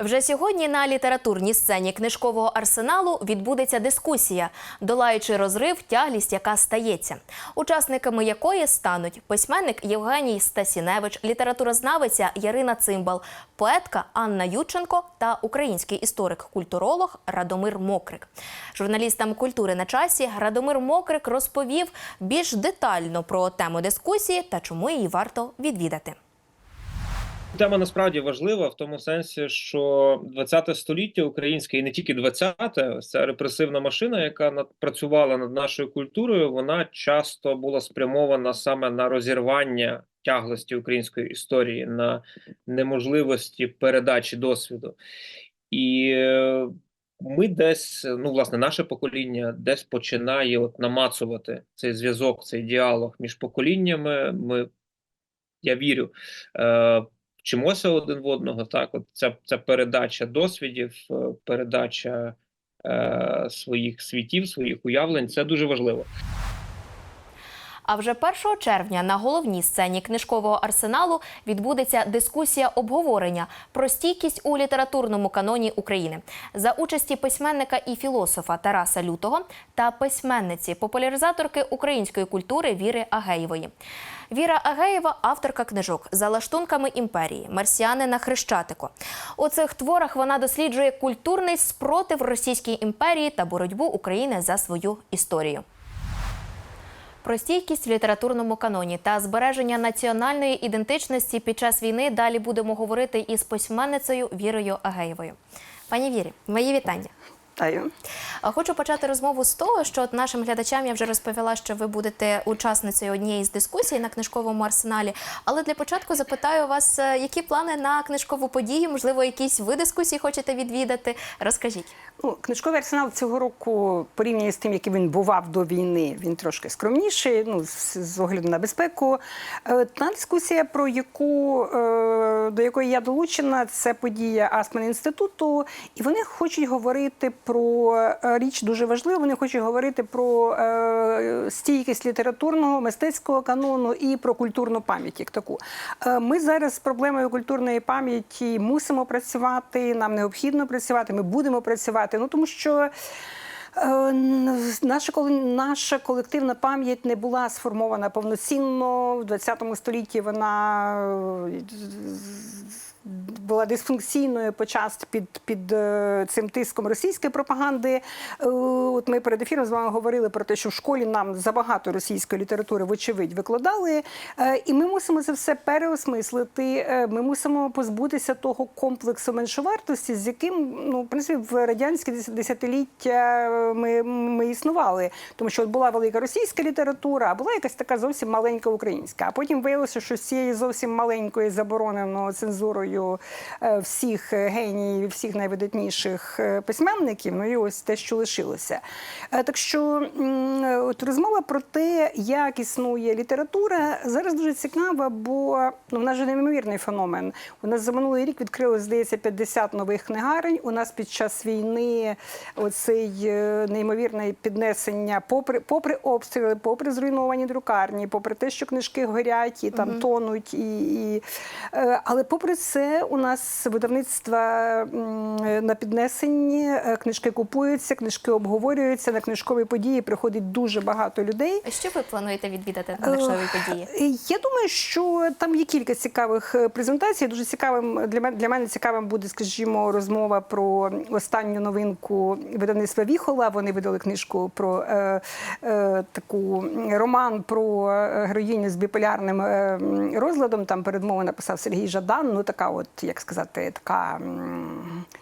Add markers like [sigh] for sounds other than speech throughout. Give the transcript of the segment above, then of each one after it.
Вже сьогодні на літературній сцені книжкового арсеналу відбудеться дискусія, долаючи розрив, тяглість, яка стається, учасниками якої стануть письменник Євгеній Стасіневич, літературознавиця Ярина Цимбал, поетка Анна Юченко та український історик-культуролог Радомир Мокрик. Журналістам культури на часі Радомир Мокрик розповів більш детально про тему дискусії та чому її варто відвідати. Тема насправді важлива в тому сенсі, що 20 століття українське і не тільки 20-те, ось ця репресивна машина, яка над, працювала над нашою культурою, вона часто була спрямована саме на розірвання тяглості української історії, на неможливості передачі досвіду. І е, ми десь, ну, власне, наше покоління десь починає от намацувати цей зв'язок, цей діалог між поколіннями. Ми, я вірю, е, вчимося один в одного. Так, от ця, ця передача досвідів, е, передача е, своїх світів, своїх уявлень це дуже важливо. А вже 1 червня на головній сцені книжкового арсеналу відбудеться дискусія обговорення про стійкість у літературному каноні України за участі письменника і філософа Тараса Лютого та письменниці, популяризаторки української культури Віри Агеєвої. Віра Агеєва авторка книжок за лаштунками імперії, марсіани на хрещатику. У цих творах вона досліджує культурний спротив Російській імперії та боротьбу України за свою історію. Про стійкість в літературному каноні та збереження національної ідентичності під час війни далі будемо говорити із письменницею Вірою Агеєвою. Пані Вірі, мої вітання. Вітаю. Хочу почати розмову з того, що от нашим глядачам я вже розповіла, що ви будете учасницею однієї з дискусій на книжковому арсеналі. Але для початку запитаю вас, е, які плани на книжкову подію? Можливо, якісь ви дискусії хочете відвідати? Розкажіть. Ну, книжковий арсенал цього року, порівняно з тим, який він бував до війни, він трошки скромніший, ну, з, огляду на безпеку. Е, Та дискусія, про яку, е, до якої я долучена, це подія Астман інституту, і вони хочуть говорити про е, річ дуже важливу. Вони хочуть говорити про е, стійкість літературного, мистецького канону і про культурну пам'ять як таку. Е, Ми зараз з проблемою культурної пам'яті мусимо працювати. Нам необхідно працювати. Ми будемо працювати. Ну тому що. Наша наша колективна пам'ять не була сформована повноцінно в 20 столітті. Вона була дисфункційною почасти під, під е, цим тиском російської пропаганди. Е, От ми перед ефіром з вами говорили про те, що в школі нам забагато російської літератури, вочевидь, викладали. Е, І ми мусимо це все переосмислити. Ми мусимо позбутися того комплексу меншовартості, з яким ну, в принципі, в радянські дес- десятиліття ми, ми існували. Тому що от була велика російська література, а була якась така зовсім маленька українська. А потім виявилося, що з цієї зовсім маленької заборонено цензурою е, всіх геніїв, всіх найвидатніших е, письменників, ну і ось те, що лишилося. Е, Так що от розмова про те, як існує література, зараз дуже цікава, бо ну, в нас же неймовірний феномен. У нас за минулий рік відкрилось, здається, 50 нових книгарень. У нас під час війни оцей неймовірне піднесення, попри, попри обстріли, попри зруйновані друкарні, попри те, що книжки горять і там тонуть, і, і, але попри це, у нас видавництва на піднесенні, е, книжки купуються, книжки обговорюються, на книжкові події приходить дуже багато людей. Що ви плануєте відвідати на книжковій події? Е, Я думаю, що там є кілька цікавих е, презентацій. Дуже цікавим для мене для мене цікавим буде, скажімо, розмова про останню новинку видавництва Віхола. Вони видали книжку про е, е, таку роман про е, героїню з біполярним е, розладом. Там передмову написав Сергій Жадан. Ну така, от як сказати, така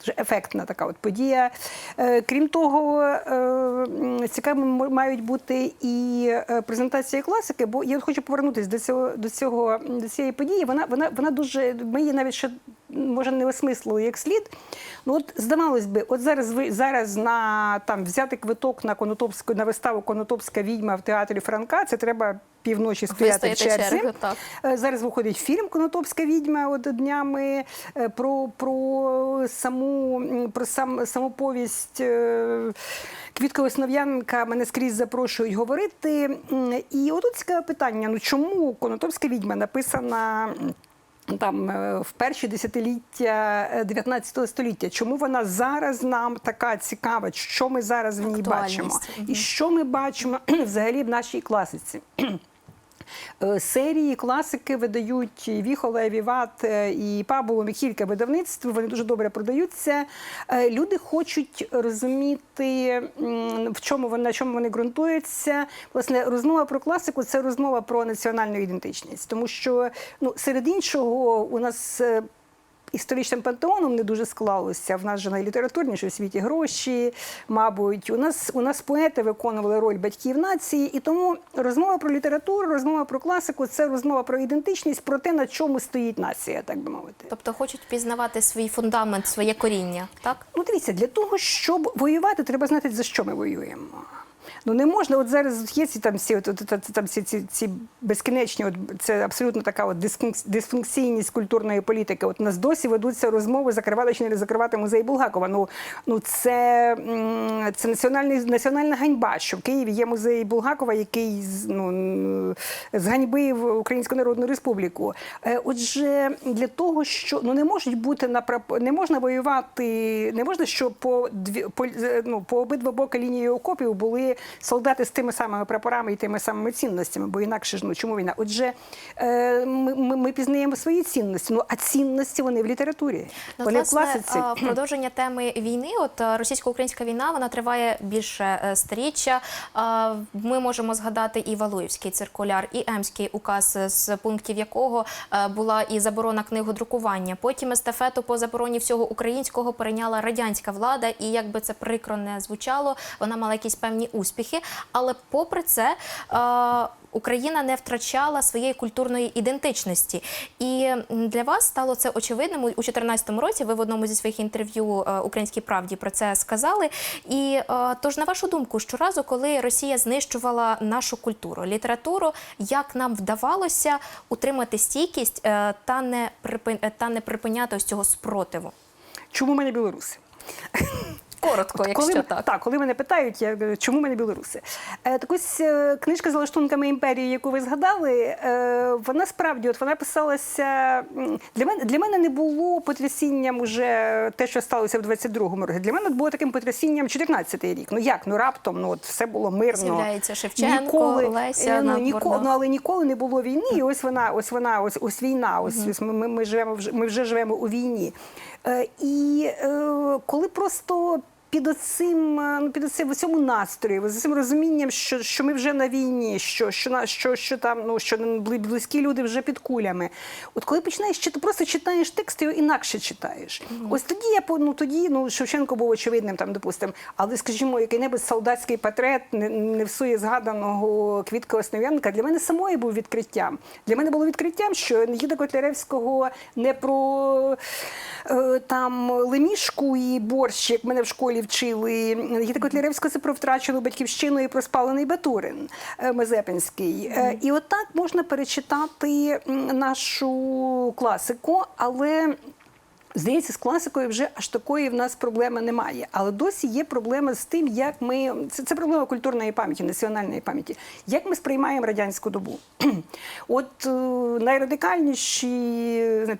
дуже ефектна така от подія. Е, Крім того, е, цікавими мають бути і е, презентація класики, бо я хочу повернутися до цього до цього до цієї події. Вона вона вона дуже ми її навіть ще може не осмислили як слід. Ну от здавалось би, от зараз ви зараз на там взяти квиток на Конотопську на виставу Конотопська відьма в театрі Франка. Це треба півночі стояти в черзі. чергу, так. Е, Зараз виходить фільм Конотопська відьма от днями е, про, про саму про сам саму повість. е, Квітка Основ'янка мене скрізь запрошують говорити. І отут цікаве питання: ну чому Конотопська відьма написана Там в перші десятиліття е, 19 століття. Чому вона зараз нам така цікава? Що ми зараз в ній бачимо? І що ми бачимо [clears throat] взагалі в нашій класиці? Е, Серії класики видають Віхоле, Віват, е, і Пабулом, і кілька видавництв. Вони дуже добре продаються. Е, Люди хочуть розуміти, в чому вони, на чому вони ґрунтуються. Власне, розмова про класику це розмова про національну ідентичність, тому що ну, серед іншого у нас. Історичним пантеоном не дуже склалося. В нас же найлітературніше в світі гроші, мабуть. У нас у нас поети виконували роль батьків нації, і тому розмова про літературу, розмова про класику це розмова про ідентичність, про те, на чому стоїть нація, так би мовити. Тобто хочуть пізнавати свій фундамент, своє коріння, так? Ну, дивіться, для того, щоб воювати, треба знати, за що ми воюємо. Ну не можна, от зараз є ці там всі, от, от, от, там ці, ці, ці безкінечні, от це абсолютно така от дисфункційність культурної політики. От у нас досі ведуться розмови, закривати чи не закривати музей Булгакова. Ну, ну це, це національний, національна ганьба, що в Києві є музей Булгакова, який ну, зганьбив Українську Народну Республіку. Е, Отже, для того, що ну не можуть бути на не можна воювати, не можна, щоб по дві по, ну, по обидва боки лінії окопів були солдати з тими самими прапорами і тими самими цінностями, бо інакше ж ну чому війна? Отже, е, ми, ми, ми пізнаємо свої цінності. Ну а цінності вони в літературі, Ну, вони власне, в класиці. продовження теми війни, от е, російсько-українська війна, вона триває більше е, сторіччя. Ми можемо згадати і Валуївський циркуляр, і Емський указ, з пунктів якого була і заборона книгодрукування. Потім естафету по забороні всього українського перейняла радянська влада, і як би це прикро не звучало, вона мала якісь певні успіхи. Але попри це. е, Україна не втрачала своєї культурної ідентичності, і для вас стало це очевидним у 2014 році. Ви в одному зі своїх інтерв'ю е, Українській правді про це сказали. І е, тож, на вашу думку, щоразу, коли Росія знищувала нашу культуру, літературу, як нам вдавалося утримати стійкість та не припин... та не припиняти ось цього спротиву? Чому ми не білоруси? Коротко, От якщо коли, так. так, коли мене питають, я чому ми не білоруси? Е, так ось е, книжка з лаштунками імперії, яку ви згадали, е, вона справді от вона писалася. Для мене для мене не було потрясінням уже те, що сталося в 22-му році. Для мене було таким потрясінням 14-й рік. Ну як? Ну раптом, ну от все було мирно. З'являється Шевченко, Леся е, ну, ніколи, ну, але ніколи не було війни. І ось вона, ось вона, ось ось війна. Ось, ось ми, ми, ми живемо вже ми вже живемо у війні. Е, і е, коли просто. Під оцим, е, ну, під оцим в цьому настрої, з цим розумінням, що, що ми вже на війні, що, що, що, що там, ну, що близькі люди вже під кулями. От коли починаєш читати, просто читаєш текст, його інакше читаєш. Ось тоді я ну, тоді ну, Шевченко був очевидним, там, допустимо, але, скажімо, який-небудь солдатський портрет не, не всує згаданого Квітка Основ'янка, для мене самої був відкриттям. Для мене було відкриттям, що Нікіта Котляревського не про е, там лемішку і борщ, як мене в школі вчили. Гіта Котляревська це про втрачену батьківщину і про спалений Батурин Мезепинський. Е, І отак можна перечитати нашу класику, але. Здається, з класикою вже аж такої в нас проблеми немає. Але досі є проблема з тим, як ми це, це проблема культурної пам'яті, національної пам'яті. Як ми сприймаємо радянську добу? [clears throat] От е, найрадикальніші,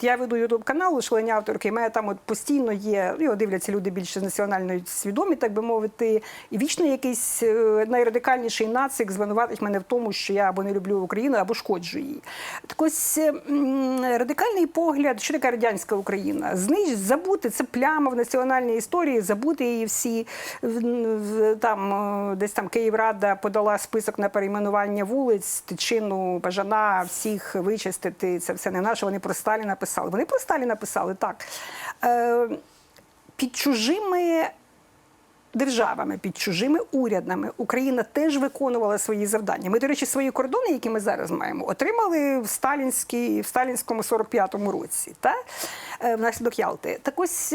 я веду ютуб канал «Шалені авторки, і мене там от постійно є, його дивляться люди більше національно свідомі, так би мовити, і вічно якийсь е, найрадикальніший нацик звинуватить мене в тому, що я або не люблю Україну, або шкоджу її. Так ось радикальний погляд, що таке радянська Україна? Зниж, забути це пляма в національній історії, забути її всі там е, десь там Київрада подала список на перейменування вулиць, Тичину, Бажана, всіх вичистити. Це все не наше. Вони про Сталіна писали. Вони про Сталіна писали так. Е, під чужими державами, під чужими урядами Україна теж виконувала свої завдання. Ми, до речі, свої кордони, які ми зараз маємо, отримали в сталінській, в сталінському 45-му році, та? е, внаслідок Ялти. Так ось.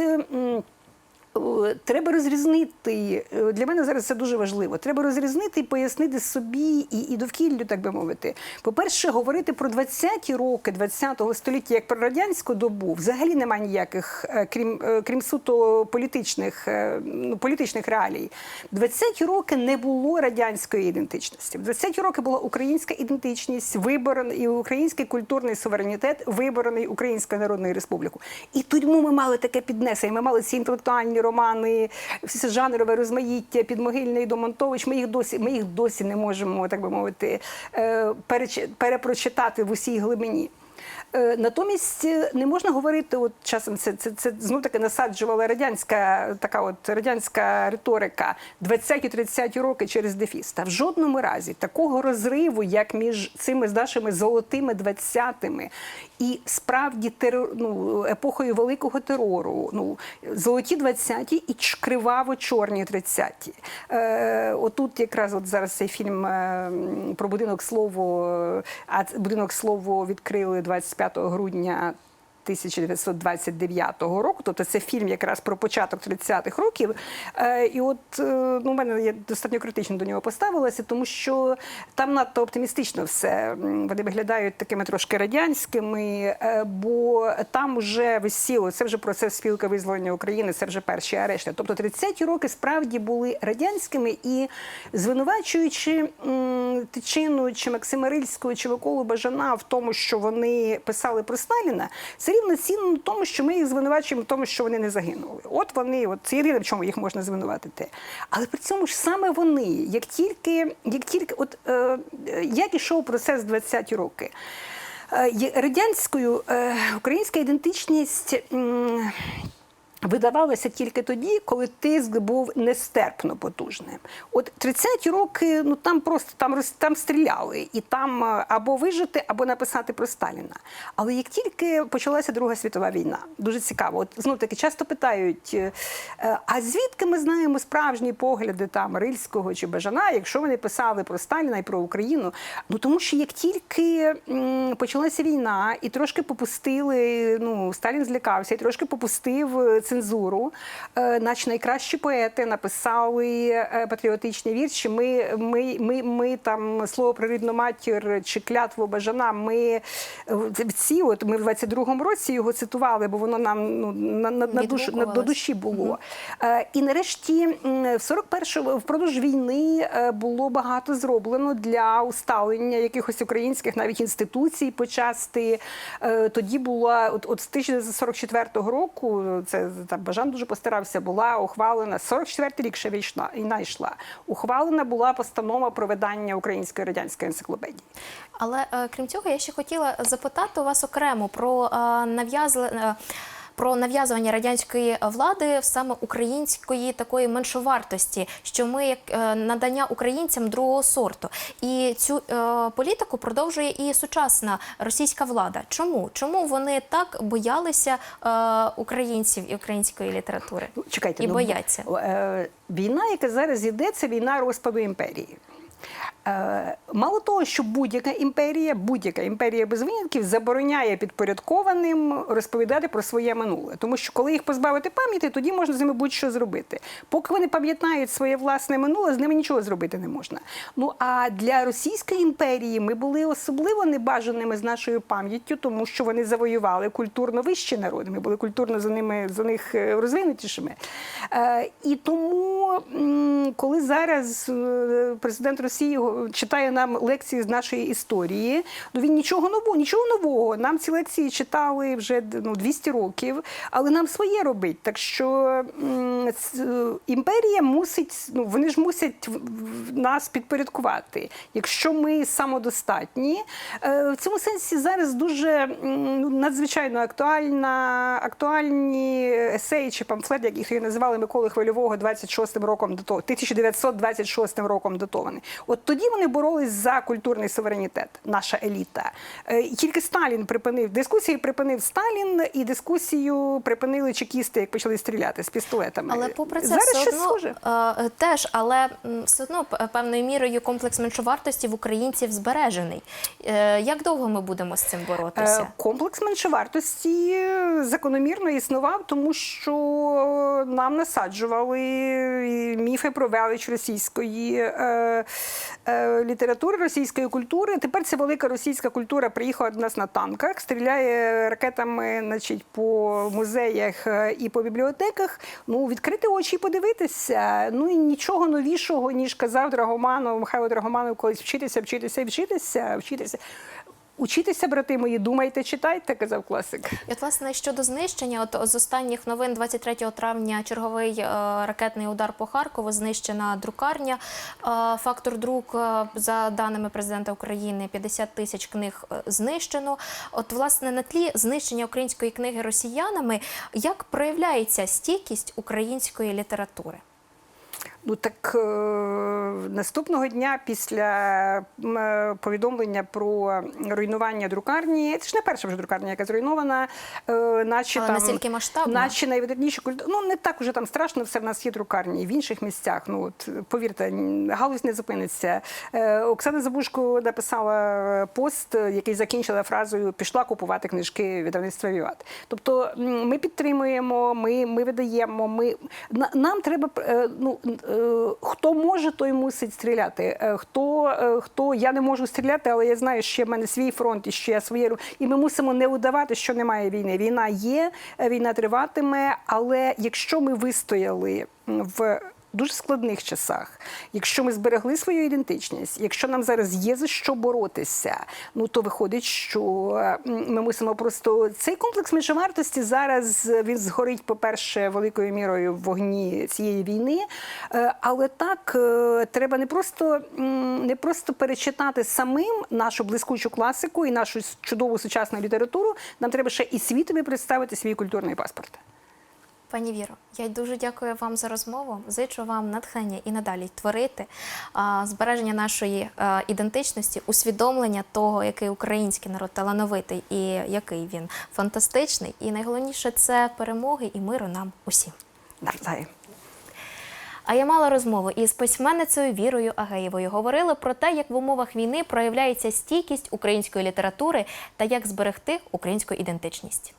Е, Треба розрізнити. е, Для мене зараз це дуже важливо. Треба розрізнити і пояснити собі і, і довкіллю, так би мовити. По-перше, говорити про 20-ті роки 20-го століття як про радянську добу взагалі немає ніяких, е, крім, крім суто політичних, ну, політичних реалій. 20-ті роки не було радянської ідентичності. В 20-ті роки була українська ідентичність, виборена і український культурний суверенітет, виборений Українською Народною Республікою. І тюрму ми мали таке піднесення. Ми мали ці інтелектуальні романи, всі це жанрове розмаїття, підмогильний Домонтович. Ми їх досі, ми їх досі не можемо, так би мовити, е, перепрочитати в усій глибині. Е, Натомість е, не можна говорити, от часом це, це, це знов таки насаджувала радянська така от радянська риторика 20-30 роки через дефіс. Та в жодному разі такого розриву, як між цими нашими золотими 20-ми і справді терор, ну, епохою великого терору, ну золоті 20-ті і ч- криваво-чорні 30-ті. Е, отут якраз от зараз цей фільм е, про будинок слово, а будинок слово відкрили 25 грудня. 1929 року, тобто це фільм якраз про початок 30-х років. Е, і от е, ну, у мене я достатньо критично до нього поставилася, тому що там надто оптимістично все. Вони виглядають такими трошки радянськими, е, бо там вже висіло, це вже процес спілки визволення України, це вже перші арешти. Тобто 30-ті роки справді були радянськими і звинувачуючи Тичину чи Максима Рильського чи Миколу Бажана в тому, що вони писали про Сталіна, це рівноцінно тому, що ми їх звинувачуємо в тому, що вони не загинули. От вони, от це єдине, в чому їх можна звинуватити. Але при цьому ж саме вони, як тільки, як тільки, от е, як ішов процес 20-ті роки. Е, Радянською е, українська ідентичність м, видавалася тільки тоді, коли тиск був нестерпно потужним. От 30-ті роки, ну там просто там, там стріляли, і там е, або вижити, або написати про Сталіна. Але як тільки почалася Друга світова війна, дуже цікаво. От знов таки часто питають: е, е, а звідки ми знаємо справжні погляди там Рильського чи Бажана, якщо вони писали про Сталіна і про Україну? Ну тому що як тільки почалася війна і трошки попустили, ну Сталін злякався і трошки попустив цензуру, е, наче найкращі поети написали е, патріотичні вірші. Ми, ми, ми, ми там слово про рідну матір чи клятву Бажана. Ми е, ці, от ми в 22-му році його цитували, бо воно нам ну на, на, на душу на, до душі було. Е, І нарешті в 41-му, впродовж війни було багато зроблено для усталення якихось українських навіть інституцій почасти. Тоді була от, от з 1944 року, це Бажан дуже постарався, була ухвалена 44-й рік ще війшла і найшла. Ухвалена була постанова про видання української радянської енциклопедії. Але е, крім цього, я ще хотіла запитати у вас окремо про е, нав'язли. Е, Про нав'язування радянської влади саме української такої меншовартості, що ми як е, надання українцям другого сорту, і цю е, політику продовжує і сучасна російська влада. Чому? Чому вони так боялися е, українців і української літератури? Ну, чекайте, і ну, бояться. Е, війна, яка зараз йде, це війна розпаду імперії. Е, мало того, що будь-яка імперія, будь-яка імперія без винятків забороняє підпорядкованим розповідати про своє минуле. Тому що коли їх позбавити пам'яті, тоді можна з ними будь-що зробити. Поки вони пам'ятають своє власне минуле, з ними нічого зробити не можна. Ну а для Російської імперії ми були особливо небажаними з нашою пам'яттю, тому що вони завоювали культурно вищі народи. Ми були культурно за ними за них е, розвинутішими. Е, і тому, коли зараз президент Росії читає нам лекції з нашої історії, ну він нічого нового, нічого нового. Нам ці лекції читали вже ну, 200 років, але нам своє робить. Так що імперія мусить, ну вони ж мусять нас підпорядкувати. Якщо ми самодостатні, Е, в цьому сенсі зараз дуже ну, надзвичайно актуальна, актуальні есеї чи памфлети, як їх називали Миколи Хвильового 26 роком того, 1926 роком датований. От тоді вони боролись за культурний суверенітет, наша еліта. Е, Тільки Сталін припинив дискусії, припинив Сталін, і дискусію припинили чекісти, як почали стріляти з пістолетами. Але попри це зараз все одно схоже. е, теж, але все одно певною мірою комплекс меншовартості в українців збережений. Е, Як довго ми будемо з цим боротися? Е, Комплекс меншовартості закономірно існував, тому що нам насаджували міфи про велич російської е, літератури, російської культури. Тепер ця велика російська культура приїхала до нас на танках, стріляє ракетами значить, по музеях е, і по бібліотеках. Ну, відкрити очі і подивитися. Ну і нічого новішого, ніж казав Драгоманов, Михайло Драгоманов, колись вчитися, вчитися, вчитися, вчитися. Учітеся, брати мої, думайте, читайте, казав класик. І от, власне, щодо знищення, от з останніх новин 23 травня черговий е, ракетний удар по Харкову, знищена друкарня. Е, фактор друк, е, за даними президента України, 50 тисяч книг е, знищено. От, власне, на тлі знищення української книги росіянами, як проявляється стійкість української літератури? Ну так е, наступного дня після е, повідомлення про руйнування друкарні, це ж не перша вже друкарня, яка зруйнована, е, наче Але там настільки масштабно? наче найвидатніші культ... Ну не так уже там страшно, все в нас є друкарні в інших місцях. Ну от повірте, галузь не зупиниться. Е, Оксана Забушко написала пост, який закінчила фразою Пішла купувати книжки видавництва Віват. Тобто ми підтримуємо, ми, ми видаємо. Ми на- нам треба е, ну хто може, той мусить стріляти. Е, Хто е, хто я не можу стріляти, але я знаю, що в мене свій фронт і що я своє і ми мусимо не удавати, що немає війни. Війна є, е, війна триватиме. Але якщо ми вистояли в дуже складних часах, якщо ми зберегли свою ідентичність, якщо нам зараз є за що боротися, ну то виходить, що ми мусимо просто цей комплекс меншовартості зараз е, він згорить, по-перше, великою мірою в вогні цієї війни. Е, Але так е, треба не просто не просто перечитати самим нашу блискучу класику і нашу чудову сучасну літературу. Нам треба ще і світові представити свій культурний паспорт. Пані Віро, я дуже дякую вам за розмову. Зичу вам натхнення і надалі творити збереження нашої а, ідентичності, усвідомлення того, який український народ талановитий і який він фантастичний. І найголовніше це перемоги і миру нам усім. Навзаєм. А я мала розмову із письменницею Вірою Агеєвою. Говорили про те, як в умовах війни проявляється стійкість української літератури та як зберегти українську ідентичність.